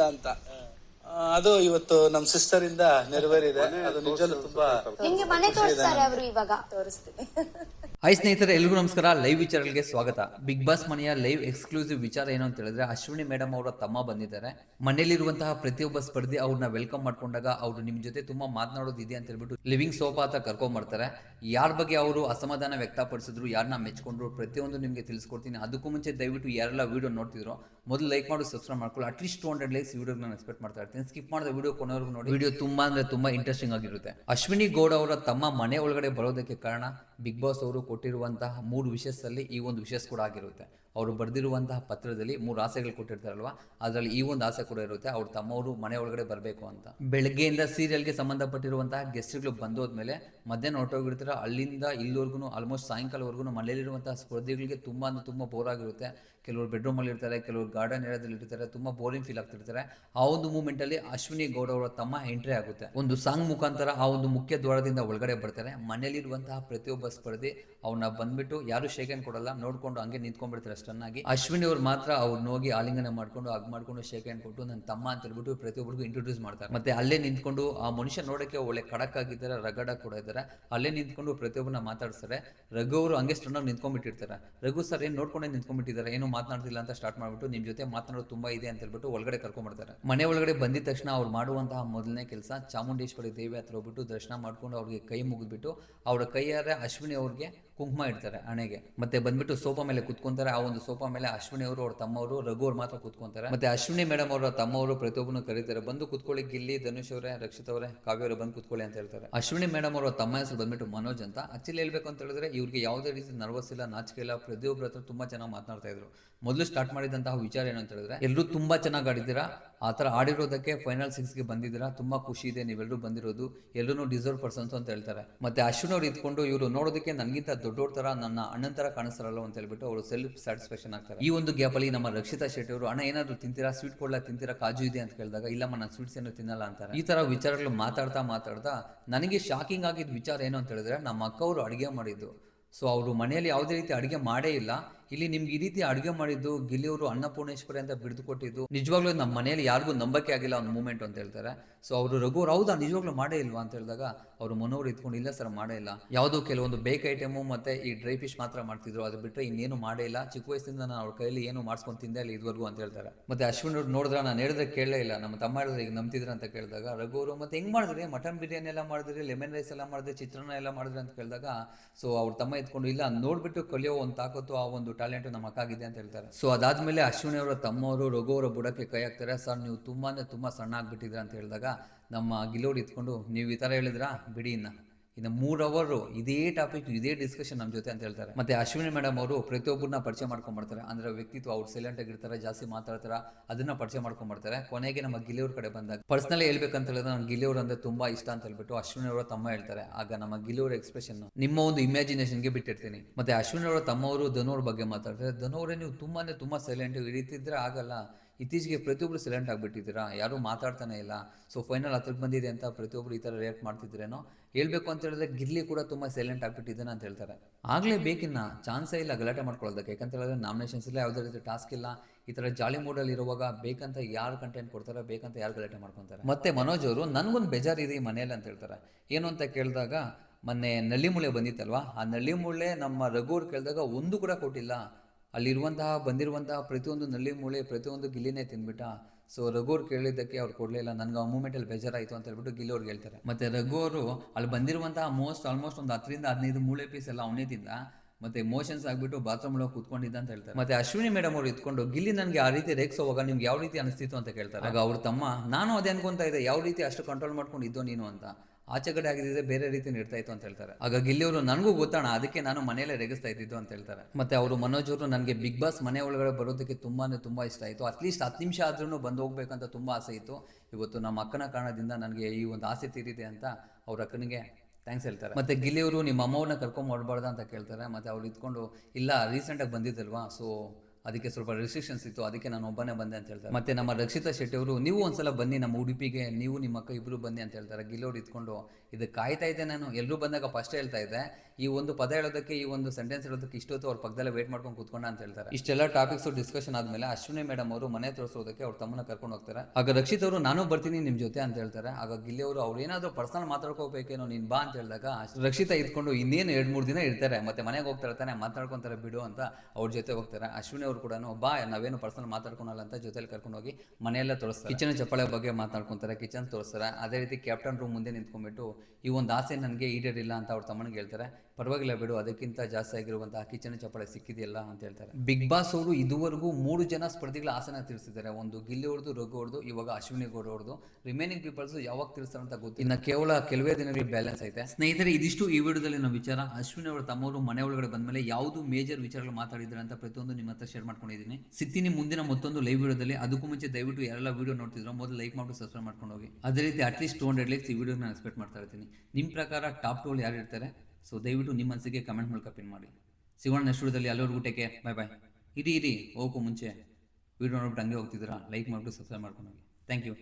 ಅಂತ. ಅದು ಇವತ್ತು ನಮ್ ಸಿಸ್ಟರ್ ಇಂದ ನೆರವೇರಿದೆ. ಅದು ನಿಜಲ್ಲೂ ತುಂಬಾ ನಿಮ್ಗೆ ಮನೆ ತೋರಿಸ್ತಾರೆ ಅವರು ಇವಾಗ. ತೋರಿಸ್ತೀನಿ. ಹಾಯ್ ಸ್ನೇಹಿತರೆ, ಎಲ್ರಿಗೂ ನಮಸ್ಕಾರ. ಲೈವ್ ವಿಚಾರಗಳಿಗೆ ಸ್ವಾಗತ. ಬಿಗ್ ಬಾಸ್ ಮನೆಯ ಲೈವ್ ಎಕ್ಸ್ಕ್ಲೂಸಿವ್ ವಿಚಾರ ಏನು ಅಂತ ಹೇಳಿದ್ರೆ, ಅಶ್ವಿನಿ ಮೇಡಮ್ ಅವರ ತಮ್ಮ ಬಂದಿದ್ದಾರೆ. ಮನೆಯಲ್ಲಿರುವಂತಹ ಪ್ರತಿಯೊಬ್ಬ ಸ್ಪರ್ಧಿ ಅವ್ರನ್ನ ವೆಲ್ಕಮ್ ಮಾಡ್ಕೊಂಡಾಗ ಅವರು ನಿಮ್ ಜೊತೆ ತುಂಬಾ ಮಾತನಾಡೋದು ಇದೆ ಅಂತ ಹೇಳ್ಬಿಟ್ಟು ಲಿವಿಂಗ್ ಸೋಫಾ ಅಂತ ಕರ್ಕೊಂಡ್ ಬರ್ತಾರೆ. ಯಾರ ಬಗ್ಗೆ ಅವರು ಅಸಮಾಧಾನ ವ್ಯಕ್ತಪಡಿಸಿದ್ರು ಯಾರನ್ನ ಮೆಚ್ಕೊಂಡ್ರು ಪ್ರತಿಯೊಂದು ನಿಮಗೆ ತಿಳಿಸ್ಕೊಡ್ತೀನಿ. ಅದಕ್ಕೂ ಮುಂಚೆ ದಯವಿಟ್ಟು ಯಾರೆಲ್ಲ ವಿಡಿಯೋ ನೋಡ್ತಿದ್ರು, ಮೊದಲು ಲೈಕ್ ಮಾಡಿ ಸಬ್ಸ್ಕ್ರೈಬ್ ಮಾಡ್ಕೊಳ್ಳಿ. At least two hundred likes video ನಾನು ಎಕ್ಸ್ಪೆಕ್ಟ್ ಮಾಡ್ತಾ ಇರ್ತೀನಿ. ಸ್ಕಿಪ್ ಮಾಡಿದ ವಿಡಿಯೋ ಕೊನೆವರೆಗೂ ನೋಡಿ. ವಿಡಿಯೋ ತುಂಬಾ ಅಂದ್ರೆ ತುಂಬಾ ಇಂಟ್ರೆಸ್ಟಿಂಗ್ ಆಗಿರುತ್ತೆ. ಅಶ್ವಿನಿ ಗೌಡ ಅವರ ತಮ್ಮ ಮನೆ ಒಳಗಡೆ ಬರೋದಕ್ಕೆ ಕಾರಣ ಬಿಗ್ ಬಾಸ್ ಅವರು ಕೊಟ್ಟಿರುವಂತಹ ಮೂರು ವಿಷಸ್ಸಲ್ಲಿ ಈ ಒಂದು ವಿಷಸ್ ಕೂಡ ಆಗಿರುತ್ತೆ. ಅವರು ಬರೆದಿರುವಂತಹ ಪತ್ರದಲ್ಲಿ ಮೂರು ಆಸೆಗಳು ಕೊಟ್ಟಿರ್ತಾರಲ್ವ? ಅದರಲ್ಲಿ ಈ ಒಂದು ಆಸೆ ಕೂಡ ಇರುತ್ತೆ. ಅವ್ರು ತಮ್ಮವರು ಮನೆ ಒಳಗಡೆ ಬರಬೇಕು ಅಂತ. ಬೆಳಗ್ಗೆಯಿಂದ ಸೀರಿಯಲ್ಗೆ ಸಂಬಂಧಪಟ್ಟಿರುವಂತಹ ಗೆಸ್ಟ್ಗಳು ಬಂದೋದ್ಮೇಲೆ ಮಧ್ಯಾಹ್ನ ಹೊರಟೋಗಿರ್ತಾರೆ. ಅಲ್ಲಿಂದ ಇಲ್ಲಿವರೆಗೂ ಆಲ್ಮೋಸ್ಟ್ ಸಾಯಂಕಾಲವರೆಗೂ ಮನೆಯಲ್ಲಿರುವಂತಹ ಸ್ಪರ್ಧಿಗಳಿಗೆ ತುಂಬ ಅಂದ್ರೆ ತುಂಬ ಬೋರ್ ಆಗಿರುತ್ತೆ. ಕೆಲವರು ಬೆಡ್ರೂಮಲ್ಲಿ ಇರ್ತಾರೆ, ಕೆಲವರು ಗಾರ್ಡನ್ ಏರಿಯಾದಲ್ಲಿ ಇರ್ತಾರೆ, ತುಂಬ ಬೋರಿಂಗ್ ಫೀಲ್ ಆಗ್ತಿರ್ತಾರೆ. ಆ ಒಂದು ಮೂಮೆಂಟಲ್ಲಿ ಅಶ್ವಿನಿ ಗೌಡ ಅವರ ತಮ್ಮ ಎಂಟ್ರಿ ಆಗುತ್ತೆ. ಒಂದು ಸಾಂಗ್ ಮುಖಾಂತರ ಆ ಒಂದು ಮುಖ್ಯ ದ್ವಾರದಿಂದ ಒಳಗಡೆ ಬರ್ತಾರೆ. ಮನೆಯಲ್ಲಿರುವಂತಹ ಪ್ರತಿಯೊಬ್ಬ ಸ್ಪರ್ಧಿ ಅವನ್ನ ಬಂದ್ಬಿಟ್ಟು ಯಾರು ಶೇಖನ್ ಕೊಡಲ್ಲ, ನೋಡ್ಕೊಂಡು ಹಂಗೆ ನಿಂತ್ಕೊಂಡ್ಬಿಡ್ತಾರೆ ಅಷ್ಟನ್ನಾಗಿ ಅಶ್ವಿನಿ ಅವ್ರು ಮಾತ್ರ ಅವ್ರು ಹೋಗಿ ಆಲಿಂಗನ ಮಾಡ್ಕೊಂಡು, ಹಗ್ ಮಾಡ್ಕೊಂಡು ಶೇಕ್ ಹ್ಯಾಂಡ್ ಕೊಟ್ಟು ನನ್ನ ತಮ್ಮ ಅಂತ ಹೇಳ್ಬಿಟ್ಟು ಪ್ರತಿಯೊಬ್ಬರಿಗೂ ಇಂಟ್ರೊಡ್ಯೂಸ್ ಮಾಡ್ತಾರೆ. ಮತ್ತೆ ಅಲ್ಲೇ ನಿಂತ್ಕೊಂಡು ಆ ಮನುಷ್ಯ ನೋಡಕ್ಕೆ ಒಳ್ಳೆ ಖಡಕ್ ಆಗಿದ್ದಾರೆ, ರಗಡ ಕೂಡ ಇದ್ದಾರೆ. ಅಲ್ಲೇ ನಿಂತ್ಕೊಂಡು ಪ್ರತಿಯೊಬ್ಬನ ಮಾತಾಡ್ತಾರೆ ರಘು ಅವರು ಹಂಗೆ ಸ್ಟಂಡ್ ನಿಂತ್ಕೊಂಡ್ಬಿಟ್ಟಿರ್ತಾರೆ. ರಘು ಸರ್ ಏನು ನೋಡ್ಕೊಂಡೆ ನಿಂತ್ಕೊಂಡ್ಬಿಟ್ಟಿದ್ದಾರೆ, ಏನು ಮಾತನಾಡ್ತಿಲ್ಲ ಅಂತ ಸ್ಟಾರ್ಟ್ ಮಾಡ್ಬಿಟ್ಟು ನಿಮ್ ಜೊತೆ ಮಾತನಾಡೋದು ತುಂಬಾ ಇದೆ ಅಂತ ಹೇಳ್ಬಿಟ್ಟು ಒಳಗಡೆ ಕರ್ಕೊಂಡ್ಬಿಡ್ತಾರೆ ಮನೆ ಒಳಗಡೆ ಬಂದಿದ ತಕ್ಷಣ ಅವ್ರು ಮಾಡುವಂತಹ ಮೊದಲನೇ ಕೆಲಸ ಚಾಮುಂಡೇಶ್ವರಿ ದೇವಿ ಹತ್ರ ಹೋಗ್ಬಿಟ್ಟು ದರ್ಶನ ಮಾಡ್ಕೊಂಡು ಅವ್ರಿಗೆ ಕೈ ಮುಗಿದ್ಬಿಟ್ಟು ಅವರ ಕೈಯಾರೆ ಅಶ್ವಿನಿ ಅವ್ರಿಗೆ ಕುಂಕುಮ ಇಡ್ತಾರೆ ಹಣೆಗೆ. ಮತ್ತೆ ಬಂದ್ಬಿಟ್ಟು ಸೋಫಾ ಮೇಲೆ ಕುತ್ಕೊಂತಾರೆ. ಆ ಒಂದು ಸೋಫಾ ಮೇಲೆ ಅಶ್ವಿನಿ ಅವರು, ಅವ್ರ ತಮ್ಮವರು, ರಘು ಅವ್ರು ಮಾತ್ರ ಕುತ್ಕೊಂತಾರೆ. ಮತ್ತೆ ಅಶ್ವಿನಿ ಮೇಡಮ್ ಅವರ ತಮ್ಮವರು ಪ್ರತಿಯೊಬ್ಬನು ಕರೀತಾರೆ. ಬಂದು ಕುತ್ಕೊಳ್ಳಿ ಗಿಲ್ಲಿ, ಧನುಷ್ ಅವರೇ, ರಕ್ಷಿತ್ ಅವರೇ, ಕಾವ್ಯ ಅವರೇ ಬಂದು ಕುತ್ಕೊಳ್ಳಿ ಅಂತ ಹೇಳ್ತಾರೆ. ಅಶ್ವಿನಿ ಮೇಡಮ್ ಅವರ ತಮ್ಮ ಹೆಸರು ಬಂದ್ಬಿಟ್ಟು ಮನೋಜ್ ಅಂತ. ಆಕ್ಚುಲಿ ಹೇಳ್ಬೇಕು ಅಂತ ಹೇಳಿದ್ರೆ ಇವ್ರಿಗೆ ಯಾವುದೇ ರೀತಿ ನರ್ವಸ್ ಇಲ್ಲ, ನಾಚಿಕೆ ಇಲ್ಲ. ಪ್ರತಿಯೊಬ್ಬರ ಹತ್ರ ತುಂಬಾ ಚೆನ್ನಾಗಿ ಮಾತನಾಡ್ತಾ ಇದ್ರು. ಮೊದಲು ಸ್ಟಾರ್ಟ್ ಮಾಡಿದಂತಹ ವಿಚಾರ ಏನು ಅಂತ ಹೇಳಿದ್ರೆ ಎಲ್ಲರೂ ತುಂಬಾ ಚೆನ್ನಾಗಿ ಆಡಿದ್ದೀರಾ? ಆ ತರ ಆಡಿರೋದಕ್ಕೆ ಫೈನಲ್ ಸಿಕ್ಸ್ಗೆ ಬಂದಿದ್ದೀರಾ? ತುಂಬಾ ಖುಷಿ ಇದೆ ನೀವೆಲ್ಲರೂ ಬಂದಿರೋದು. ಎಲ್ಲರೂ ಡಿಸರ್ವ್ ಪರ್ಸನ್ಸ್ ಅಂತ ಹೇಳ್ತಾರೆ. ಮತ್ತೆ ಅಶ್ವಿನ್ ಅವ್ರು ಇದ್ಕೊಂಡು ಇವರು ನೋಡೋದಕ್ಕೆ ನನಗಿಂತ ದೊಡ್ಡವ್ರ ತರ ನನ್ನ ಅಣ್ಣನ ತರ ಕಾಣಿಸ್ತಾರಲ್ಲ ಅಂತ ಹೇಳ್ಬಿಟ್ಟು ಅವರು ಸೆಲ್ಫ್ ಸ್ಯಾಟಿಸ್ಫ್ಯಾಕ್ಷನ್ ಆಗ್ತಾರೆ. ಈ ಒಂದು ಗ್ಯಾಪ್ ಅಲ್ಲಿ ನಮ್ಮ ರಕ್ಷಿತಾ ಶೆಟ್ಟಿ ಅವರು ಅಣ್ಣ, ಏನಾದ್ರು ತಿಂತೀರಾ? ಸ್ವೀಟ್ ಕೊಡ್ಲಾ ತಿಂತೀರಾ? ಕಾಜು ಇದೆ? ಅಂತ ಕೇಳಿದಾಗ, ಇಲ್ಲಮ್ಮ, ನಾನು ಸ್ವೀಟ್ಸ್ ಏನು ತಿನ್ನಲ್ಲ ಅಂತಾರೆ. ಈ ತರ ವಿಚಾರಗಳು ಮಾತಾಡ್ತಾ ಮಾತಾಡ್ತಾ ನನಗೆ ಶಾಕಿಂಗ್ ಆಗಿದ್ದ ವಿಚಾರ ಏನು ಅಂತ ಹೇಳಿದ್ರೆ, ನಮ್ಮ ಅಕ್ಕ ಅವರು ಅಡುಗೆ ಮಾಡಿದ್ದು. ಸೊ ಅವರು ಮನೆಯಲ್ಲಿ ಯಾವುದೇ ರೀತಿ ಅಡುಗೆ ಮಾಡೇ ಇಲ್ಲ. ಇಲ್ಲಿ ನಿಮ್ಗೆ ಈ ರೀತಿ ಅಡುಗೆ ಮಾಡಿದ್ದು ಗಿಲಿಯವರು ಅನ್ನಪೂರ್ಣೇಶ್ವರಿ ಅಂತ ಬಿಡ್ದು ಕೊಟ್ಟಿದ್ದು, ನಿಜವಾಗ್ಲೂ ನಮ್ಮ ಮನೆಯಲ್ಲಿ ಯಾರಿಗೂ ನಂಬಕ್ಕೆ ಆಗಿಲ್ಲ ಒಂದು ಮೂಮೆಂಟ್ ಅಂತ ಹೇಳ್ತಾರೆ. ಸೊ ಅವರು ರಘು ಹೌದಾ, ನಿಜವಾಗ್ಲೂ ಮಾಡೇ ಇಲ್ವಾ ಅಂತ ಹೇಳಿದಾಗ ಅವರು ಮನೋರು ಇದ್ಕೊಂಡು, ಇಲ್ಲ ಸರ್, ಮಾಡೇ ಇಲ್ಲ. ಯಾವುದೋ ಕೆಲವೊಂದು ಬೇಕ್ ಐಟಮು ಮತ್ತೆ ಈ ಡ್ರೈ ಫಿಶ್ ಮಾತ್ರ ಮಾಡ್ತಿದ್ರು, ಅದು ಬಿಟ್ಟರೆ ಇನ್ನೇನು ಮಾಡೇ ಇಲ್ಲ. ಚಿಕ್ಕ ವಯಸ್ಸಿಂದ ನಾನು ಅವ್ರ ಕೈಯಲ್ಲಿ ಏನು ಮಾಡ್ಸ್ಕೊಂಡು ತಿಂದೆ ಅಲ್ಲಿ ಇದುವರೆಗೂ ಅಂತ ಹೇಳ್ತಾರೆ. ಮತ್ತೆ ಅಶ್ವಿನ್ ಅವ್ರು ನೋಡಿದ್ರೆ ನಾನು ಹೇಳಿದ್ರೆ ಕೇಳಲೇ ಇಲ್ಲ. ನಮ್ಮ ತಮ್ಮ ಹೇಳಿದ್ರೆ ಈಗ ನಂಬ್ತಿದ್ರು ಅಂತ ಕೇಳಿದಾಗ ರಘು ಅವರು ಮತ್ತೆ ಹೆಂಗ್ ಮಾಡಿದ್ರೆ? ಮಟನ್ ಬಿರಿಯಾನಿ ಎಲ್ಲ ಮಾಡಿದ್ರಿ? ಲೆಮನ್ ರೈಸ್ ಎಲ್ಲ ಮಾಡಿದ್ರಿ? ಚಿತ್ರಾನ್ನ ಎಲ್ಲ ಮಾಡಿದ್ರಿ ಅಂತ ಕೇಳಿದಾಗ, ಸೊ ಅವ್ರ ತಮ್ಮ ಎತ್ಕೊಂಡು, ಇಲ್ಲ, ನೋಡ್ಬಿಟ್ಟು ಕಲಿಯೋ ಒಂದು ತಾಕತ್ತು, ಆ ಒಂದು ಟ್ಯಾಲೆಂಟ್ ನಮ್ಮ ಅಕ್ಕಾಗಿದೆ ಅಂತ ಹೇಳ್ತಾರೆ. ಸೊ ಅದಾದ್ಮೇಲೆ ಅಶ್ವಿನಿ ಅವರ, ತಮ್ಮವರು, ರಘು ಅವರ ಬುಡಕ್ಕೆ ಕೈ ಹಾಕ್ತಾರೆ. ಸರ್, ನೀವು ತುಂಬಾ ತುಂಬ ಸಣ್ಣ ಆಗ್ಬಿಟ್ಟಿದ್ರ ಅಂತ ಹೇಳಿದಾಗ ನಮ್ಮ ಗಿಲೋಡಿ ಇತ್ಕೊಂಡು ನೀವು ಈ ಥರ ಹೇಳಿದ್ರಾ? ಬಿಡಿ ಇನ್ನ. ಇನ್ನು ಮೂರ್ ಅವರು ಇದೇ ಟಾಪಿಕ್ ಇದೇ ಡಿಸ್ಕಷನ್ ನಮ್ಮ ಜೊತೆ ಅಂತ ಹೇಳ್ತಾರೆ. ಮತ್ತೆ ಅಶ್ವಿನಿ ಮೇಡಮ್ ಅವರು ಪ್ರತಿಯೊಬ್ಬರನ್ನ ಪರಿಚಯ ಮಾಡ್ಕೊಂಡ್ಬರ್ತಾರೆ ಅಂದ್ರೆ ವ್ಯಕ್ತಿತ್ವ ಅವ್ರು ಸೈಲೆಂಟ್ ಆಗಿರ್ತಾರೆ ಜಾಸ್ತಿ ಮಾತಾಡ್ತಾರೆ, ಅದನ್ನ ಪರಿಚಯ ಮಾಡ್ಕೊಂಡ್ಬರ್ತಾರೆ ಕೊನೆಗೆ ನಮ್ಮ ಗಿಲಿಯವ್ರ ಕಡೆ ಬಂದಾಗ ಪರ್ಸನಲಿ ಹೇಳ್ಬೇಕಂತ ಹೇಳಿದ್ರೆ ನಮ್ಮ ಗಿಲಿಯವ್ರು ಅಂದ್ರೆ ತುಂಬಾ ಇಷ್ಟ ಅಂತ ಹೇಳ್ಬಿಟ್ಟು ಅಶ್ವಿನಿ ಅವರ ತಮ್ಮ ಹೇಳ್ತಾರೆ. ಆಗ ನಮ್ಮ ಗಿಲಿಯವ್ರ ಎಕ್ಸ್ಪ್ರೆಷನ್ ನಿಮ್ಮ ಒಂದು ಇಮ್ಯಾಜಿನೇಷನ್ಗೆ ಬಿಟ್ಟಿರ್ತೀನಿ. ಮತ್ತೆ ಅಶ್ವಿನಿ ಅವರ ತಮ್ಮವರು ಧನೋರ್ ಬಗ್ಗೆ ಮಾತಾಡ್ತಾರೆ. ಧನೋರೇ ನೀವು ತುಂಬಾ ಅಂದ್ರೆ ತುಂಬಾ ಸೈಲೆಂಟ್ ಈ ಆಗಲ್ಲ. ಇತ್ತೀಚೆಗೆ ಪ್ರತಿಯೊಬ್ಬರು ಸೈಲೆಂಟ್ ಆಗಿಬಿಟ್ಟಿದ್ದೀರಾ? ಯಾರೂ ಮಾತಾಡ್ತಾನೆ ಇಲ್ಲ. ಸೊ ಫೈನಲ್ ಹತ್ರಕ್ಕೆ ಬಂದಿದೆ ಅಂತ ಪ್ರತಿಯೊಬ್ಬರು ಈ ಥರ ರಿಯಾಕ್ಟ್ ಮಾಡ್ತಿದ್ರೇನೋ? ಹೇಳಬೇಕು ಅಂತ ಹೇಳಿದ್ರೆ ಗಿರ್ಲಿ ಕೂಡ ತುಂಬ ಸೈಲೆಂಟ್ ಆಗಿಬಿಟ್ಟಿದ್ದಾನೆ ಅಂತ ಹೇಳ್ತಾರೆ. ಆಗಲೇ ಬೇಕಿನ್ನ? ಚಾನ್ಸೇ ಇಲ್ಲ ಗಲಾಟೆ ಮಾಡ್ಕೊಳ್ಳೋದಕ್ಕೆ. ಯಾಕಂತ ಹೇಳಿದ್ರೆ ನಾಮಿನೇಷನ್ಸ್ ಇಲ್ಲ ಯಾವುದೇ ರೀತಿ ಟಾಸ್ಕ್ ಇಲ್ಲ. ಈ ಥರ ಜಾಲಿ ಮೂಡಲ್ಲಿ ಇರುವಾಗ ಬೇಕಂತ ಯಾರು ಕಂಟೆಂಟ್ ಕೊಡ್ತಾರೆ, ಬೇಕಂತ ಯಾರು ಗಲಾಟೆ ಮಾಡ್ಕೊತಾರೆ? ಮತ್ತೆ ಮನೋಜ್ ಅವರು, ನನಗೊಂದು ಬೇಜಾರಿದೆ ಈ ಮನೆಯಲ್ಲಿ ಅಂತ ಹೇಳ್ತಾರೆ. ಏನು ಅಂತ ಕೇಳಿದಾಗ, ಮೊನ್ನೆ ನಳ್ಳಿ ಮುಳೆ ಬಂದಿತ್ತಲ್ವಾ? ಆ ನಳ್ಳಿ ಮೂಳೆ ನಮ್ಮ ರಘುವ್ರು ಕೇಳಿದಾಗ ಒಂದು ಕೂಡ ಕೊಟ್ಟಿಲ್ಲ. ಅಲ್ಲಿರುವಂತಹ, ಬಂದಿರುವಂತಹ ಪ್ರತಿಯೊಂದು ನಲ್ಲಿ ಮೂಳೆ, ಪ್ರತಿಯೊಂದು ಗಿಲ್ಲಿನೇ ತಿಂದ್ಬಿಟ್ಟ. ಸೊ ರಘುವ್ರು ಕೇಳಿದ್ದಕ್ಕೆ ಅವ್ರು ಕೊಡಲಿಲ್ಲ ನನಗೆ ಆ ಮೂಮೆಂಟಲ್ಲಿ ಬೇಜಾರಾಯಿತು ಅಂತ ಹೇಳ್ಬಿಟ್ಟು ಗಿಲ್ಲಿ ಅವ್ರಿಗೆ ಹೇಳ್ತಾರೆ. ಮತ್ತೆ ರಘು ಅವರು ಅಲ್ಲಿ ಬಂದಿರುವಂತಹ ಮೋಸ್ಟ್ ಆಲ್ಮೋಸ್ಟ್ ಒಂದು ಹತ್ತರಿಂದ ಹದಿನೈದು ಮೂಳೆ ಪೀಸ್ ಎಲ್ಲ ಅವನೇ ತಿಂದ. ಮತ್ತೆ ಮೋಷನ್ಸ್ ಆಗಿಬಿಟ್ಟು ಬಾತ್ರೂಮ್ ಒಳಗೆ ಕೂತ್ಕೊಂಡಿದ್ದ ಅಂತ ಹೇಳ್ತಾರೆ. ಮತ್ತೆ ಅಶ್ವಿನಿ ಮೇಡಮ್ ಅವ್ರು ಇದ್ಕೊಂಡು, ಗಿಲ್ಲಿ ನನಗೆ ಆ ರೀತಿ ರೇಗ್ಸೋವಾಗ ನಿಮ್ಗೆ ಯಾವ ರೀತಿ ಅನಿಸ್ತಿತ್ತು? ಅಂತ ಕೇಳ್ತಾರೆ. ಆಗ ಅವ್ರ ತಮ್ಮ, ನಾನು ಅದೇ ಅನ್ಕೊಂತ ಇದ್ದೆ. ಯಾವ ರೀತಿ ಅಷ್ಟು ಕಂಟ್ರೋಲ್ ಮಾಡ್ಕೊಂಡು ಇದ್ದೋ ನೀನು? ಅಂತ. ಆಚೆ ಕಡೆ ಆಗಿದ್ರೆ ಬೇರೆ ರೀತಿ ನೀಡ್ತಾ ಇತ್ತು ಅಂತ ಹೇಳ್ತಾರೆ. ಆಗ ಗಿಲ್ಲಿಯವರು ನನಗೂ ಗೊತ್ತಾಣ, ಅದಕ್ಕೆ ನಾನು ಮನೆಯಲ್ಲೇ ರೇಗಿಸ್ತಾ ಇದ್ದಿದ್ದು ಅಂತ ಹೇಳ್ತಾರೆ. ಮತ್ತೆ ಅವರು ಮನೋಜ್ ಅವರು ನನಗೆ ಬಿಗ್ ಬಾಸ್ ಮನೆ ಒಳಗಡೆ ಬರೋದಕ್ಕೆ ತುಂಬಾ ತುಂಬಾ ಇಷ್ಟ ಆಯಿತು. ಅಟ್ಲೀಸ್ಟ್ ಹತ್ತು ನಿಮಿಷ ಆದ್ರೂ ಬಂದು ಹೋಗ್ಬೇಕಂತ ತುಂಬ ಆಸೆ ಇತ್ತು. ಇವತ್ತು ನಮ್ಮ ಅಕ್ಕನ ಕಾರಣದಿಂದ ನನಗೆ ಈ ಒಂದು ಆಸೆ ತೀರಿದೆ ಅಂತ ಅವ್ರ ಅಕ್ಕನಿಗೆ ಥ್ಯಾಂಕ್ಸ್ ಹೇಳ್ತಾರೆ. ಮತ್ತೆ ಗಿಲ್ಲಿಯವರು ನಿಮ್ಮ ಅಮ್ಮವ್ರನ್ನ ಕರ್ಕೊಂಡು ಮಾಡ್ಬಾರ್ದ ಅಂತ ಕೇಳ್ತಾರೆ. ಮತ್ತೆ ಅವ್ರು ಇದ್ಕೊಂಡು, ಇಲ್ಲ ರೀಸೆಂಟಾಗಿ ಬಂದಿದ್ದಲ್ವಾ? ಸೊ ಅದಕ್ಕೆ ಸ್ವಲ್ಪ ರೆಸ್ಟ್ರಿಕ್ಷನ್ಸ್ ಇತ್ತು, ಅದಕ್ಕೆ ನಾನು ಒಬ್ಬನೇ ಬಂದೆ ಅಂತ ಹೇಳ್ತಾರೆ. ಮತ್ತೆ ನಮ್ಮ ರಕ್ಷಿತಾ ಶೆಟ್ಟಿ ಅವರು, ನೀವು ಒಂದ್ಸಲ ಬನ್ನಿ, ನಮ್ಮ ಉಡುಪಿಗೆ, ನೀವು ನಿಮ್ಮ ಅಕ್ಕ ಇಬ್ರು ಬನ್ನಿ ಅಂತ ಹೇಳ್ತಾರೆ. ಗಿಲ್ಲೋಡ್ ಇದ್ಕೊಂಡು ಇದು ಕಾಯ್ತಾ ಇದ್ದೆ ನಾನು. ಎಲ್ಲರೂ ಬಂದಾಗ ಫಸ್ಟ್ ಹೇಳ್ತಾ ಇದ್ದೆ, ಈ ಒಂದು ಪದ ಹೇಳೋದಕ್ಕೆ, ಈ ಒಂದು ಸೆಂಟೆನ್ಸ್ ಹೇಳೋದಕ್ಕೆ ಇಷ್ಟೊತ್ತು ಅವ್ರ ಪಕ್ಕದಲ್ಲೇ ವೇಟ್ ಮಾಡ್ಕೊಂಡು ಕೂತ್ಕೊಂಡ ಅಂತ ಹೇಳ್ತಾರೆ. ಇಷ್ಟೆಲ್ಲ ಟಾಪಿಕ್ಸ್ ಡಿಸ್ಕಷನ್ ಆದ್ಮೇಲೆ ಅಶ್ವಿನಿ ಮೇಡಮ್ ಅವರು ಮನೆ ತೋರಿಸೋದಕ್ಕೆ ಅವ್ರ ತಮ್ಮನ ಕರ್ಕೊಂಡು ಹೋಗ್ತಾರೆ. ಆಗ ರಕ್ಷಿತ್ ಅವರು, ನಾನು ಬರ್ತೀನಿ ನಿಮ್ ಜೊತೆ ಅಂತ ಹೇಳ್ತಾರೆ. ಆಗ ಗಿಲ್ಲಿ ಅವರು, ಅವ್ರು ಏನಾದ್ರು ಪರ್ಸನಲ್ ಮಾತಾಡ್ಕೋಬೇಕೇನೋ, ನೀನ್ ಬಾ ಅಂತ ಹೇಳಿದಾಗ ರಕ್ಷಿತ ಇದ್ಕೊಂಡು ಇನ್ನೇನು ಎರಡು ಮೂರು ದಿನ ಇರ್ತಾರೆ. ಮತ್ತೆ ಮನೆಗೆ ಹೋಗ್ತಾರೆ ತಾನೆ, ಮಾತಾಡ್ಕೊಂತಾರೆ ಬಿಡು ಅಂತ ಅವ್ರ ಜೊತೆ ಹೋಗ್ತಾರೆ. ಅಶ್ವಿನಿ ಅವರು ಕೂಡ ಬಾ ನಾವೇನು ಪರ್ಸನಲ್ ಮಾತಾಡ್ಕೊಳಲ್ಲ ಅಂತ ಜೊತೆಲಿ ಕರ್ಕೊಂಡು ಹೋಗಿ ಮನೆಯೆಲ್ಲ ತೋರಿಸ್ತಾರೆ. ಕಿಚನ್ ಚಪ್ಪಳೆ ಬಗ್ಗೆ ಮಾತಾಡ್ಕೊಂತಾರೆ ಕಿಚನ್ ತೋರಿಸ್ತಾರೆ. ಅದೇ ರೀತಿ ಕ್ಯಾಪ್ಟನ್ ರೂಮ್ ಮುಂದೆ ನಿಂತ್ಕೊಂಡ್ಬಿಟ್ಟು ಈ ಒಂದು ಆಸೆ ನನಗೆ ಈಡೇರಿಲ್ಲ ಅಂತ ಅವ್ರ ತಮ್ಮನಿಗೆ ಹೇಳ್ತಾರೆ. ಪರವಾಗಿಲ್ಲ ಬಿಡು ಅದಕ್ಕಿಂತ ಜಾಸ್ತಿ ಆಗಿರುವಂತಹ ಕಿಚನ್ ಚಪ್ಪಳೆ ಸಿಕ್ಕಿದೆಯಲ್ಲ ಅಂತ ಹೇಳ್ತಾರೆ. ಬಿಗ್ ಬಾಸ್ ಅವರು ಇದುವರೆಗೂ ಮೂರು ಜನ ಸ್ಪರ್ಧಿಗಳ ಆಸನ ತಿಳಿಸಿದ್ದಾರೆ ಒಂದು ಗಿಲ್ಲಿ ಹೊಡೆದು ರಘು ಹೊಡೆದು ಇವಾಗ ಅಶ್ವಿನಿ ಗೌಡ ಹೊಡೆದು ರಿಮೈನಿಂಗ್ ಪೀಪಲ್ಸ್ ಯಾವಾಗ ತಿಳಿಸ್ತಾರೆ ಅಂತ ಗೊತ್ತಿಲ್ಲ. ಇನ್ನು ಕೇವಲ ಕೆಲವೇ ದಿನಗಳ ಬ್ಯಾಲೆನ್ಸ್ ಐತೆ. ಸ್ನೇಹಿತರೆ ಇದಿಷ್ಟು ಈ ವಿಡಿಯೋದಲ್ಲಿ ನಮ್ಮ ವಿಚಾರ. ಅಶ್ವಿನಿ ಅವರ ತಮ್ಮವರು ಮನೆ ಒಳಗಡೆ ಬಂದ ಮೇಲೆ ಯಾವುದು ಮೇಜರ್ ವಿಚಾರಗಳು ಮಾತಾಡಿದ್ರೆ ಅಂತ ಪ್ರತಿಯೊಂದು ನಿಮ್ಮ ಹತ್ರ ಶೇರ್ ಮಾಡ್ಕೊಂಡಿದ್ದೀನಿ ಸಿಗ್ತೀನಿ ಮುಂದಿನ ಮತ್ತೊಂದು ಲೈವ್ ವಿಡಿಯೋದಲ್ಲಿ. ಅದಕ್ಕೂ ಮುಂಚೆ ದಯವಿಟ್ಟು ಯಾರೆಲ್ಲ ವಿಡಿಯೋ ನೋಡ್ತಿದ್ರು ಮೊದಲು ಲೈಕ್ ಮಾಡಿ ಸಬ್ಸ್ಕ್ರೈಬ್ ಮಾಡ್ಕೊಂಡು ಹೋಗಿ. ಅದೇ ರೀತಿ at least two hundred likes ಈ ವಿಡಿಯೋ ನಾನು ಎಕ್ಸ್ಪೆಕ್ಟ್ ಮಾಡ್ತಾ ಇರ್ತೀನಿ. ನಿಮ್ಮ ಪ್ರಕಾರ ಟಾಪ್ ಟೋಲ್ ಯಾರು ಇರ್ತಾರೆ? ಸೊ ದಯವಿಟ್ಟು ನಿಮ್ಮ ಮನಸ್ಸಿಗೆ ಕಮೆಂಟ್ ಮೂಲಕ ಪಿನ್ ಮಾಡಿ. ಸಿಗೋಣ ನೆಕ್ಸ್ಟ್ ವಿಡಿಯೋದಲ್ಲಿ. ಎಲ್ಲರಿಗೂ ಟೇಕೆ ಬಾಯ್ ಬಾಯ್ ಇರಿ ಇರಿ. ಹೋಗೋ ಮುಂಚೆ ವಿಡಿಯೋ ನೋಡ್ಬಿಟ್ಟು ಹಂಗೆ ಹೋಗ್ತಿದ್ದೀರಾ? ಲೈಕ್ ಮಾಡಿಬಿಟ್ಟು ಸಬ್ಸ್ಕ್ರೈಬ್ ಮಾಡ್ಕೊಂಡು ಹೋಗಿ. Thank you